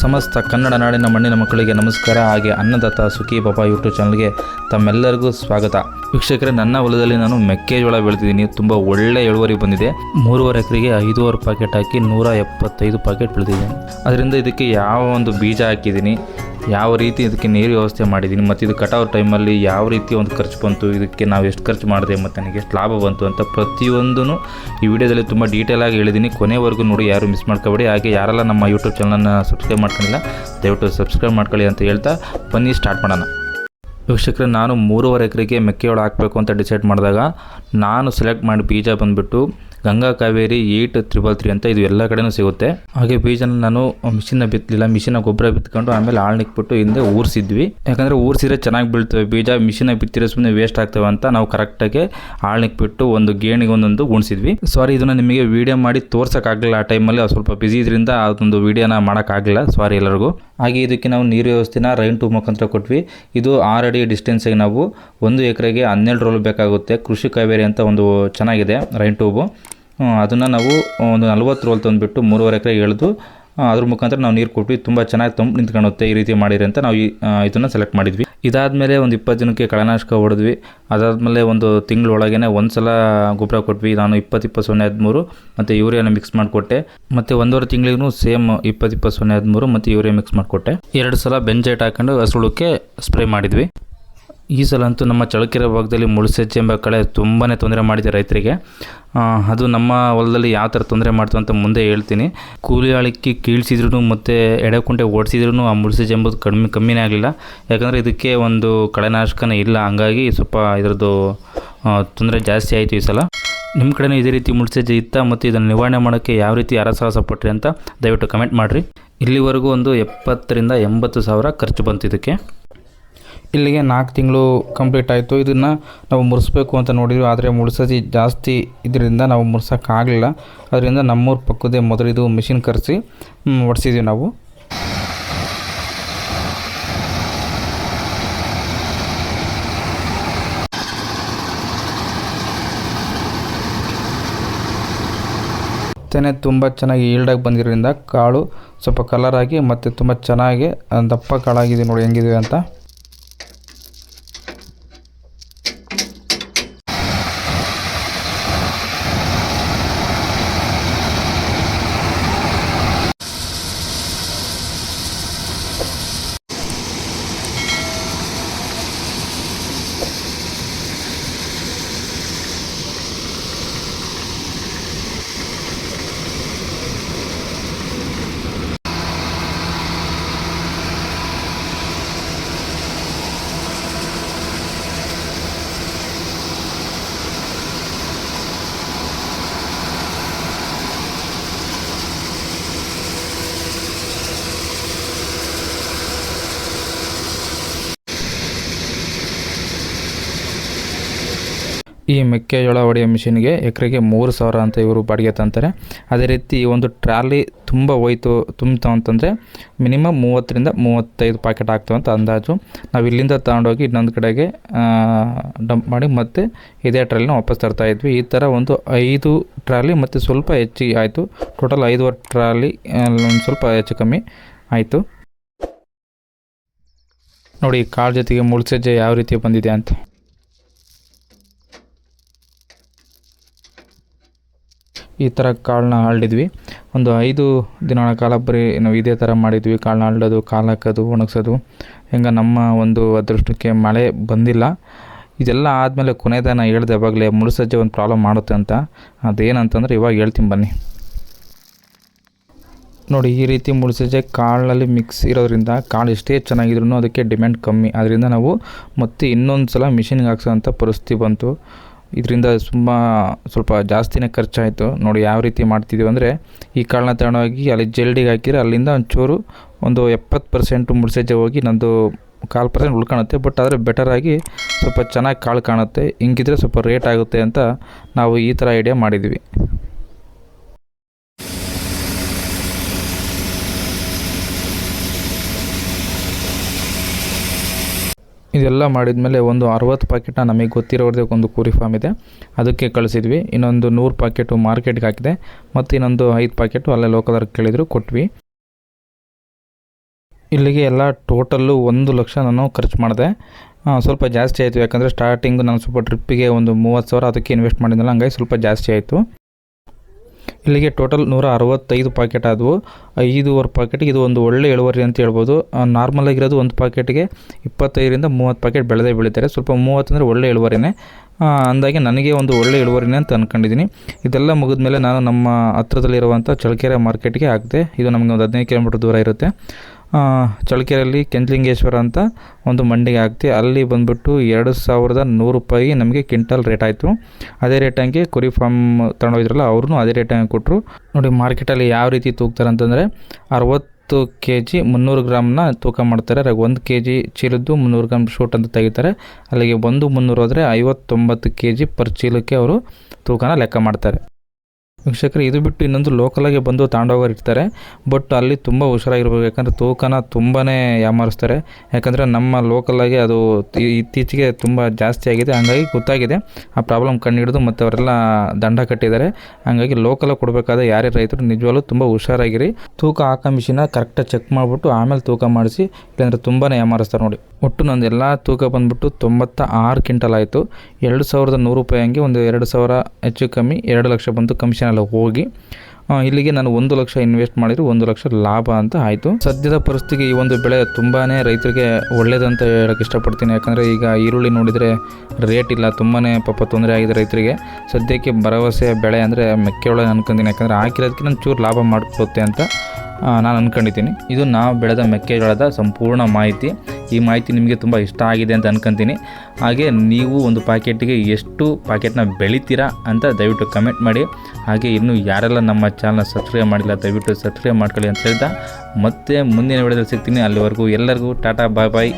ಸಮಸ್ತ ಕನ್ನಡ ನಾಡಿನ ಮಣ್ಣಿನ ಮಕ್ಕಳಿಗೆ ನಮಸ್ಕಾರ ಹಾಗೆ ಅನ್ನದತ್ತ ಸುಖಿ ಬಾಬಾ ಯೂಟ್ಯೂಬ್ ಚಾನಲ್ಗೆ ತಮ್ಮೆಲ್ಲರಿಗೂ ಸ್ವಾಗತ. ವೀಕ್ಷಕರೇ, ನನ್ನ ಹೊಲದಲ್ಲಿ ನಾನು ಮೆಕ್ಕೆಜೋಳ ಬೆಳೆದಿದ್ದೀನಿ. ತುಂಬ ಒಳ್ಳೆ ಇಳುವರಿ ಬಂದಿದೆ. ಮೂರುವರೆ ಎಕರೆಗೆ ಐದೂವರೆ ಪ್ಯಾಕೆಟ್ ಹಾಕಿ ನೂರ ಎಪ್ಪತ್ತೈದು ಪ್ಯಾಕೆಟ್ ಬೆಳೆದಿದ್ದೀನಿ. ಅದರಿಂದ ಇದಕ್ಕೆ ಯಾವ ಒಂದು ಬೀಜ ಹಾಕಿದ್ದೀನಿ. ಯಾವ ರೀತಿ ಇದಕ್ಕೆ ನೀರು ವ್ಯವಸ್ಥೆ ಮಾಡಿದ್ದೀನಿ ಮತ್ತು ಇದು ಕಟಾವು ಟೈಮಲ್ಲಿ ಯಾವ ರೀತಿ ಒಂದು ಖರ್ಚು ಬಂತು, ಇದಕ್ಕೆ ನಾವು ಎಷ್ಟು ಖರ್ಚು ಮಾಡಿದೆ ಮತ್ತು ನನಗೆ ಎಷ್ಟು ಲಾಭ ಬಂತು ಅಂತ ಪ್ರತಿಯೊಂದೂ ಈ ವಿಡಿಯೋದಲ್ಲಿ ತುಂಬ ಡೀಟೇಲಾಗಿ ಹೇಳಿದ್ದೀನಿ. ಕೊನೆವರೆಗೂ ನೋಡಿ, ಯಾರು ಮಿಸ್ ಮಾಡ್ಕೋಬೇಡಿ. ಹಾಗೆ ಯಾರೆಲ್ಲ ನಮ್ಮ ಯೂಟ್ಯೂಬ್ ಚಾನಲನ್ನು ಸಬ್ಸ್ಕ್ರೈಬ್ ಮಾಡ್ಕೊಂಡಿಲ್ಲ, ದಯವಿಟ್ಟು ಸಬ್ಸ್ಕ್ರೈಬ್ ಮಾಡ್ಕೊಳ್ಳಿ ಅಂತ ಹೇಳ್ತಾ ಬನ್ನಿ ಸ್ಟಾರ್ಟ್ ಮಾಡೋಣ. ವೀಕ್ಷಕರೇ, ನಾನು ಮೂರುವರೆ ಎಕರೆಗೆ ಮೆಕ್ಕೆಜೋಳ ಹಾಕಬೇಕು ಅಂತ ಡಿಸೈಡ್ ಮಾಡಿದಾಗ, ನಾನು ಸೆಲೆಕ್ಟ್ ಮಾಡಿ ಬೀಜ ಬಂದುಬಿಟ್ಟು Ganga Kaveri eight triple three ಅಂತ ಇದು ಎಲ್ಲ ಕಡೆನೂ ಸಿಗುತ್ತೆ. ಹಾಗೆ ಬೀಜನ ನಾನು ಮಿಷಿನ ಬಿತ್ತಲಿಲ್ಲ ಮಿಷಿನ ಗೊಬ್ಬರ ಬಿತ್ಕೊಂಡು ಆಮೇಲೆ ಆಳ್ನಿಕ್ಬಿಟ್ಟು ಹಿಂದೆ ಊರಿಸಿದ್ವಿ. ಯಾಕಂದರೆ ಊರಿಸಿದ್ರೆ ಚೆನ್ನಾಗಿ ಬೀಳ್ತವೆ. ಬೀಜ ಮಿಷಿನ ಬಿತ್ತಿರೋ ಸುಮ್ಮನೆ ವೇಸ್ಟ್ ಆಗ್ತವೆ ಅಂತ ನಾವು ಕರೆಕ್ಟಾಗಿ ಆಳ್ನಿಕ್ಬಿಟ್ಟು ಒಂದು ಗೇಣಿಗೆ ಒಂದೊಂದು ಗುಣಿಸಿದ್ವಿ ಸಾರಿ ಇದನ್ನು ನಿಮಗೆ ವೀಡಿಯೋ ಮಾಡಿ ತೋರ್ಸೋಕ್ಕಾಗಲಿಲ್ಲ ಆ ಟೈಮಲ್ಲಿ ಸ್ವಲ್ಪ ಬಿಸಿ ಇದರಿಂದ ಅದೊಂದು ವೀಡಿಯೋನ ಮಾಡೋಕ್ಕಾಗಲಿಲ್ಲ. ಸಾರಿ ಎಲ್ಲರಿಗೂ. ಹಾಗೆ ಇದಕ್ಕೆ ನಾವು ನೀರು ವ್ಯವಸ್ಥೆನ ರೈನ್ ಟು ಮುಖಾಂತರ ಕೊಟ್ವಿ. ಇದು ಆರು ಅಡಿ ಡಿಸ್ಟೆನ್ಸಿಗೆ ನಾವು ಒಂದು ಎಕರೆಗೆ ಹನ್ನೆರಡು ರೋಲ್ ಬೇಕಾಗುತ್ತೆ. ಕೃಷಿ ಕಾವೇರಿ ಅಂತ ಒಂದು ಚೆನ್ನಾಗಿದೆ ರೈನ್ ಟ್ಯೂಬು. ಅದನ್ನು ನಾವು ಒಂದು ನಲ್ವತ್ತು ರೋಲ್ ತಂದುಬಿಟ್ಟು ಮೂರುವರೆ ಎಕರೆಗೆ ಎಳೆದು ಅದ್ರ ಮುಖಾಂತರ ನಾವು ನೀರು ಕೊಟ್ವಿ ತುಂಬ ಚೆನ್ನಾಗಿ ತಂಪು ನಿಂತ್ಕೊಳ್ಳುತ್ತೆ ಈ ರೀತಿ ಮಾಡಿರಿ ಅಂತ ನಾವು ಇದನ್ನು ಸೆಲೆಕ್ಟ್ ಮಾಡಿದ್ವಿ. ಇದಾದಮೇಲೆ ಒಂದು ಇಪ್ಪತ್ತು ದಿನಕ್ಕೆ ಕಳೆನಾಶಕ ಹೊಡೆದ್ವಿ. ಅದಾದಮೇಲೆ ಒಂದು ತಿಂಗಳೊಳಗೇ ಒಂದು ಸಲ ಗೊಬ್ಬರ ಕೊಟ್ವಿ. ನಾನು ಇಪ್ಪತ್ತು ಇಪ್ಪತ್ತು ಸೊನ್ನೆ ಹದಿಮೂರು ಮತ್ತು ಯೂರಿಯಾನ ಮಿಕ್ಸ್ ಮಾಡಿಕೊಟ್ಟೆ. ಮತ್ತು ಒಂದೂವರೆ ತಿಂಗಳಿಗೂ ಸೇಮ್ ಇಪ್ಪತ್ತು ಇಪ್ಪತ್ತು ಸೊನ್ನೆ ಹದಿಮೂರು ಮತ್ತು ಯೂರಿಯಾ ಮಿಕ್ಸ್ ಮಾಡಿಕೊಟ್ಟೆ. ಎರಡು ಸಲ ಬೆಂಜೈಟ್ ಹಾಕೊಂಡು ಹಸುಳಕ್ಕೆ ಸ್ಪ್ರೇ ಮಾಡಿದ್ವಿ. ಈ ಸಲ ಅಂತೂ ನಮ್ಮ ಚಳಕೆರೆ ಭಾಗದಲ್ಲಿ ಮುಳುಸೆಜ್ಜೆ ಎಂಬ ಕಳೆ ತುಂಬಾ ತೊಂದರೆ ಮಾಡಿದೆ ರೈತರಿಗೆ. ಅದು ನಮ್ಮ ಹೊಲದಲ್ಲಿ ಯಾವ ಥರ ತೊಂದರೆ ಮಾಡ್ತು ಅಂತ ಮುಂದೆ ಹೇಳ್ತೀನಿ. ಕೂಲಿ ಆಳಿಕೆ ಕೀಳ್ಸಿದ್ರು ಮತ್ತು ಎಡೆಕುಂಟೆ ಓಡಿಸಿದ್ರು ಆ ಮುಳುಸೆಜ್ಜೆ ಎಂಬುದು ಕಡಿಮೆ, ಕಮ್ಮಿನೇ ಆಗಲಿಲ್ಲ. ಯಾಕಂದರೆ ಇದಕ್ಕೆ ಒಂದು ಕಳೆನಾಶಕನೇ ಇಲ್ಲ. ಹಂಗಾಗಿ ಸ್ವಲ್ಪ ಇದರದ್ದು ತೊಂದರೆ ಜಾಸ್ತಿ ಆಯಿತು ಈ ಸಲ. ನಿಮ್ಮ ಕಡೆನೂ ಇದೇ ರೀತಿ ಮುಳ್ಸೆಜ್ಜೆ ಇತ್ತ? ಮತ್ತು ಇದನ್ನು ನಿವಾರಣೆ ಮಾಡೋಕ್ಕೆ ಯಾವ ರೀತಿ ಅರಸಾಹಸ ಸಾಹಸ ಅಂತ ದಯವಿಟ್ಟು ಕಮೆಂಟ್ ಮಾಡಿರಿ. ಇಲ್ಲಿವರೆಗೂ ಒಂದು ಎಪ್ಪತ್ತರಿಂದ ಎಂಬತ್ತು ಸಾವಿರ ಖರ್ಚು ಬಂತು ಇದಕ್ಕೆ. ಇಲ್ಲಿಗೆ ನಾಲ್ಕು ತಿಂಗಳು ಕಂಪ್ಲೀಟ್ ಆಯಿತು. ಇದನ್ನು ನಾವು ಮುರಿಸ್ಬೇಕು ಅಂತ ನೋಡಿದ್ವಿ. ಆದರೆ ಮುಳ್ಸತಿ ಜಾಸ್ತಿ ಇದರಿಂದ ನಾವು ಮುರ್ಸೋಕ್ಕಾಗಲಿಲ್ಲ. ಅದರಿಂದ ನಮ್ಮೂರ ಪಕ್ಕದೇ ಮೊದಲಿದು ಮಿಷಿನ್ ಕರೆಸಿ ಹೊಡ್ಸಿದ್ವಿ ನಾವು. ತೆನೆ ತುಂಬ ಚೆನ್ನಾಗಿ ಈಲ್ಡಾಗಿ ಬಂದಿರೋದ್ರಿಂದ ಕಾಳು ಸ್ವಲ್ಪ ಕಲರಾಗಿ ಮತ್ತು ತುಂಬ ಚೆನ್ನಾಗಿ ದಪ್ಪ ಕಾಳಾಗಿದೆ ನೋಡಿ ಹೆಂಗಿದೆ ಅಂತ. ಈ ಮೆಕ್ಕೆಜೋಳ ಹೊಡೆಯೋ ಮಿಷಿನ್ಗೆ ಎಕರೆಗೆ ಮೂರು ಸಾವಿರ ಅಂತ ಇವರು ಬಾಡಿಗೆ ತಂತಾರೆ. ಅದೇ ರೀತಿ ಈ ಒಂದು ಟ್ರಾಲಿ ತುಂಬ ಹೋಯ್ತು, ತುಂಬ್ತು ಅಂತಂದರೆ ಮಿನಿಮಮ್ ಮೂವತ್ತರಿಂದ ಮೂವತ್ತೈದು ಪ್ಯಾಕೆಟ್ ಆಗ್ತವೆ ಅಂತ ಅಂದಾಜು. ನಾವು ಇಲ್ಲಿಂದ ತಗೊಂಡೋಗಿ ಇನ್ನೊಂದು ಕಡೆಗೆ ಡಂಪ್ ಮಾಡಿ ಮತ್ತೆ ಇದೇ ಟ್ರಾಲಿನ ವಾಪಸ್ ತರ್ತಾ ಇದ್ವಿ. ಈ ಥರ ಒಂದು ಐದು ಟ್ರಾಲಿ ಮತ್ತು ಸ್ವಲ್ಪ ಹೆಚ್ಚಿಗೆ ಆಯಿತು. ಟೋಟಲ್ ಐದುವರೆ ಟ್ರಾಲಿ ಒಂದು ಸ್ವಲ್ಪ ಹೆಚ್ಚು ಕಮ್ಮಿ ಆಯಿತು. ನೋಡಿ, ಕಾಳು ಜೊತೆಗೆ ಮುಳ್ಸಜ್ಜೆ ಯಾವ ರೀತಿ ಬಂದಿದೆ ಅಂತ. ಈ ಥರ ಕಾಳನ್ನ ಹರಡಿದ್ವಿ ಒಂದು ಐದು ದಿನಗಳ ಕಾಲ ಬರೀ ನಾವು ಇದೇ ಥರ ಮಾಡಿದ್ವಿ. ಕಾಳನ್ನ ಹರಡೋದು ಕಾಲು ಹಾಕೋದು, ಒಣಗ್ಸೋದು. ಹೆಂಗೆ ನಮ್ಮ ಒಂದು ಅದೃಷ್ಟಕ್ಕೆ ಮಳೆ ಬಂದಿಲ್ಲ. ಇದೆಲ್ಲ ಆದಮೇಲೆ ಕೊನೆದ ನಾನು ಹೇಳ್ದೆ ಯಾವಾಗಲೇ ಮುಳುಸಜ್ಜೆ ಒಂದು ಪ್ರಾಬ್ಲಮ್ ಮಾಡುತ್ತೆ ಅಂತ. ಅದೇನಂತಂದ್ರೆ ಇವಾಗ ಹೇಳ್ತೀನಿ ಬನ್ನಿ. ನೋಡಿ, ಈ ರೀತಿ ಮುಳುಸಜ್ಜೆ ಕಾಳಲ್ಲಿ ಮಿಕ್ಸ್ ಇರೋದ್ರಿಂದ ಕಾಳು ಎಷ್ಟೇ ಚೆನ್ನಾಗಿದ್ರು ಅದಕ್ಕೆ ಡಿಮ್ಯಾಂಡ್ ಕಮ್ಮಿ. ಅದರಿಂದ ನಾವು ಮತ್ತೆ ಇನ್ನೊಂದು ಸಲ ಮಿಷಿನ್ಗೆ ಹಾಕ್ಸೋಂಥ ಪರಿಸ್ಥಿತಿ ಬಂತು. ಇದರಿಂದ ತುಂಬ ಸ್ವಲ್ಪ ಜಾಸ್ತಿನೇ ಖರ್ಚಾಯಿತು. ನೋಡಿ ಯಾವ ರೀತಿ ಮಾಡ್ತಿದ್ದೀವಿ ಅಂದರೆ ಈ ಕಾಳನ್ನ ತಗೊಂಡೋಗಿ ಅಲ್ಲಿ ಜಲ್ಡಿಗೆ ಹಾಕಿದ್ರೆ ಅಲ್ಲಿಂದ ಒಂಚೂರು ಒಂದು ಎಪ್ಪತ್ತು ಪರ್ಸೆಂಟು ಮುಡಿಸೆಜ್ಜೆ ಹೋಗಿ ನಂದು ಕಾಲು ಪರ್ಸೆಂಟ್ ಉಳ್ಕೊಳುತ್ತೆ ಬಟ್ ಆದರೆ ಬೆಟರಾಗಿ ಸ್ವಲ್ಪ ಚೆನ್ನಾಗಿ ಕಾಳು ಕಾಣುತ್ತೆ. ಹಿಂಗಿದ್ರೆ ಸ್ವಲ್ಪ ರೇಟ್ ಆಗುತ್ತೆ ಅಂತ ನಾವು ಈ ಥರ ಐಡಿಯಾ ಮಾಡಿದ್ವಿ. ಇದೆಲ್ಲ ಮಾಡಿದ್ಮೇಲೆ ಒಂದು ಅರವತ್ತು ಪಾಕೆಟ್ನ ನಮಗೆ ಗೊತ್ತಿರೋದೇ ಒಂದು ಕೂರಿ ಫಾರ್ಮ್ ಇದೆ. ಅದಕ್ಕೆ ಕಳಿಸಿದ್ವಿ. ಇನ್ನೊಂದು ನೂರು ಪ್ಯಾಕೆಟು ಮಾರ್ಕೆಟ್ಗೆ ಹಾಕಿದೆ. ಮತ್ತು ಇನ್ನೊಂದು ಐದು ಪ್ಯಾಕೆಟು ಅಲ್ಲೇ ಲೋಕಲ್ದವ್ರಿಗೆ ಕೇಳಿದ್ರು, ಕೊಟ್ವಿ. ಇಲ್ಲಿಗೆ ಎಲ್ಲ ಟೋಟಲ್ಲು ಒಂದು ಲಕ್ಷ ನಾನು ಖರ್ಚು ಮಾಡಿದೆ. ಸ್ವಲ್ಪ ಜಾಸ್ತಿ ಆಯಿತು. ಯಾಕಂದರೆ ಸ್ಟಾರ್ಟಿಂಗ್ ನಾನು ಸ್ವಲ್ಪ ಟ್ರಿಪ್ಪಿಗೆ ಒಂದು ಮೂವತ್ತು ಸಾವಿರ ಅದಕ್ಕೆ ಇನ್ವೆಸ್ಟ್ ಮಾಡಿದ್ನಲ್ಲ, ಹಂಗಾಗಿ ಸ್ವಲ್ಪ ಜಾಸ್ತಿ ಆಯಿತು. ಇಲ್ಲಿಗೆ ಟೋಟಲ್ ನೂರ ಅರವತ್ತೈದು ಪಾಕೆಟ್ ಆದವು ಐದೂವರೆ ಪಾಕೆಟ್ಗೆ ಇದು ಒಂದು ಒಳ್ಳೆ ಇಳುವರಿ ಅಂತ ಹೇಳ್ಬೋದು. ನಾರ್ಮಲ್ ಆಗಿರೋದು ಒಂದು ಪಾಕೆಟ್ಗೆ ಇಪ್ಪತ್ತೈದರಿಂದ ಮೂವತ್ತು ಪಾಕೆಟ್ ಬೆಳೆದೇ ಬೆಳೀತಾರೆ ಸ್ವಲ್ಪ ಮೂವತ್ತು ಅಂದರೆ ಒಳ್ಳೆ ಇಳುವರಿನೇ. ಅಂದಾಗೆ ನನಗೆ ಒಂದು ಒಳ್ಳೆ ಇಳುವರಿನೇ ಅಂತ ಅಂದ್ಕೊಂಡಿದ್ದೀನಿ ಇದೆಲ್ಲ ಮುಗಿದ ಮೇಲೆ ನಾನು ನಮ್ಮ ಹತ್ರದಲ್ಲಿರುವಂಥ ಚಳಕೆರೆ ಮಾರ್ಕೆಟ್ಗೆ ಹಾಕಿದೆ ಇದು ನಮಗೆ ಒಂದು ಹದಿನೈದು ಕಿಲೋಮೀಟ್ರ್ ದೂರ ಇರುತ್ತೆ. ಚಳ್ಳಕೆರೆಯಲ್ಲಿ ಕೆಂಚಲಿಂಗೇಶ್ವರ ಅಂತ ಒಂದು ಮಂಡಿಗೆ ಹಾಕ್ತಿ. ಅಲ್ಲಿ ಬಂದುಬಿಟ್ಟು ಎರಡು ಸಾವಿರದ ನೂರು ರೂಪಾಯಿ ನಮಗೆ ಕ್ವಿಂಟಲ್ ರೇಟ್ ಆಯಿತು. ಅದೇ ರೇಟ್ ಹಂಗೆ ಕುರಿ ಫಾರ್ಮ್ ತಗೊಂಡೋಗಿದ್ರಲ್ಲ ಅವ್ರೂ ಅದೇ ರೇಟ್ ಹಂಗೆ ಕೊಟ್ಟರು ನೋಡಿ ಮಾರ್ಕೆಟಲ್ಲಿ ಯಾವ ರೀತಿ ತೂಗ್ತಾರೆ ಅಂತಂದರೆ, ಅರವತ್ತು ಕೆ ಜಿ ಮುನ್ನೂರು ಗ್ರಾಮ್ನ ತೂಕ ಮಾಡ್ತಾರೆ. ಅದ್ರಾಗ ಒಂದು ಕೆ ಜಿ ಚೀಲದ್ದು ಮುನ್ನೂರು ಗ್ರಾಮ್ ಶೂಟ್ ಅಂತ ತೆಗಿತಾರೆ. ಅಲ್ಲಿಗೆ ಒಂದು ಮುನ್ನೂರು ಹೋದರೆ ಐವತ್ತೊಂಬತ್ತು ಕೆ ಜಿ ಪರ್ ಚೀಲಕ್ಕೆ ಅವರು ತೂಕನ ಲೆಕ್ಕ ಮಾಡ್ತಾರೆ. ವೀಕ್ಷಕರು, ಇದು ಬಿಟ್ಟು ಇನ್ನೊಂದು ಲೋಕಲಾಗಿ ಬಂದು ತಗೊಂಡೋಗೋರು ಇರ್ತಾರೆ ಬಟ್ ಅಲ್ಲಿ ತುಂಬ ಹುಷಾರಾಗಿರ್ಬೇಕು. ಯಾಕಂದರೆ ತೂಕನ ತುಂಬಾ ಯಾಮಾರಿಸ್ತಾರೆ. ಯಾಕಂದರೆ ನಮ್ಮ ಲೋಕಲಾಗಿ ಅದು ಇತ್ತೀಚೆಗೆ ತುಂಬ ಜಾಸ್ತಿ ಆಗಿದೆ. ಹಂಗಾಗಿ ಗೊತ್ತಾಗಿದೆ. ಆ ಪ್ರಾಬ್ಲಮ್ ಕಂಡು ಹಿಡಿದು ಮತ್ತು ಅವರೆಲ್ಲ ದಂಡ ಕಟ್ಟಿದ್ದಾರೆ. ಹಂಗಾಗಿ ಲೋಕಲಾಗಿ ಕೊಡಬೇಕಾದ ಯಾರೇ ರೈತರು, ನಿಜವಾಗ್ಲೂ ತುಂಬ ಹುಷಾರಾಗಿರಿ. ತೂಕ ಹಾಕೋ ಮಿಷಿನ ಕರೆಕ್ಟಾಗಿ ಚೆಕ್ ಮಾಡಿಬಿಟ್ಟು ಆಮೇಲೆ ತೂಕ ಮಾಡಿಸಿ, ಇಲ್ಲಾಂದರೆ ತುಂಬಾ ಯಾಮಾರಿಸ್ತಾರೆ ನೋಡಿ. ಒಟ್ಟು ನಂದು ಎಲ್ಲ ತೂಕ ಬಂದ್ಬಿಟ್ಟು ತೊಂಬತ್ತ ಆರು ಕ್ವಿಂಟಲ್ ಆಯಿತು. ಎರಡು ಸಾವಿರದ ನೂರು ರೂಪಾಯಿ ಹಂಗೆ ಒಂದು ಎರಡು ಸಾವಿರ ಹೆಚ್ಚು ಕಮ್ಮಿ ಎರಡು ಲಕ್ಷ ಬಂತು ಕಮಿಷನ್ ಎಲ್ಲ ಹೋಗಿ ಇಲ್ಲಿಗೆ ನಾನು ಒಂದು ಲಕ್ಷ ಇನ್ವೆಸ್ಟ್ ಮಾಡಿದ್ರು ಒಂದು ಲಕ್ಷ ಲಾಭ ಅಂತ ಆಯಿತು. ಸದ್ಯದ ಪರಿಸ್ಥಿತಿಗೆ ಈ ಒಂದು ಬೆಳೆ ತುಂಬಾ ರೈತರಿಗೆ ಒಳ್ಳೆಯದಂತ ಹೇಳೋಕ್ಕೆ ಇಷ್ಟಪಡ್ತೀನಿ. ಯಾಕಂದರೆ ಈಗ ಈರುಳ್ಳಿ ನೋಡಿದರೆ ರೇಟ್ ಇಲ್ಲ ತುಂಬಾ ಪಾಪ ತೊಂದರೆ ಆಗಿದೆ ರೈತರಿಗೆ. ಸದ್ಯಕ್ಕೆ ಭರವಸೆ ಬೆಳೆ ಅಂದರೆ ಮೆಕ್ಕೆಜೋಳ ಅನ್ಕೊಂತೀನಿ. ಯಾಕಂದರೆ ಹಾಕಿರೋದಕ್ಕೆ ನಾನು ಚೂರು ಲಾಭ ಮಾಡಿಕೊಡುತ್ತೆ ಅಂತ ನಾನು ಅಂದ್ಕೊಂಡಿದ್ದೀನಿ ಇದು ನಾವು ಬೆಳೆದ ಮೆಕ್ಕೆಜೋಳದ ಸಂಪೂರ್ಣ ಮಾಹಿತಿ. ಈ ಮಾಹಿತಿ ನಿಮಗೆ ತುಂಬ ಇಷ್ಟ ಆಗಿದೆ ಅಂತ ಅನ್ಕೊಂತೀನಿ. ಹಾಗೆ ನೀವು ಒಂದು ಪ್ಯಾಕೆಟ್ಗೆ ಎಷ್ಟು ಪ್ಯಾಕೆಟ್ನ ಬೆಳಿತೀರಾ ಅಂತ ದಯವಿಟ್ಟು ಕಮೆಂಟ್ ಮಾಡಿ. ಹಾಗೆ ಇನ್ನೂ ಯಾರೆಲ್ಲ ನಮ್ಮ ಚಾನಲ್ನ ಸಬ್ಸ್ಕ್ರೈಬ್ ಮಾಡಿಲ್ಲ, ದಯವಿಟ್ಟು ಸಬ್ಸ್ಕ್ರೈಬ್ ಮಾಡ್ಕೊಳ್ಳಿ ಅಂತ ಹೇಳ್ತಾ ಮತ್ತೆ ಮುಂದಿನ ವಿಡಿಯೋದಲ್ಲಿ ಸಿಗ್ತೀನಿ. ಅಲ್ಲಿವರೆಗೂ ಎಲ್ಲರಿಗೂ ಟಾಟಾ ಬಾಯ್ ಬಾಯ್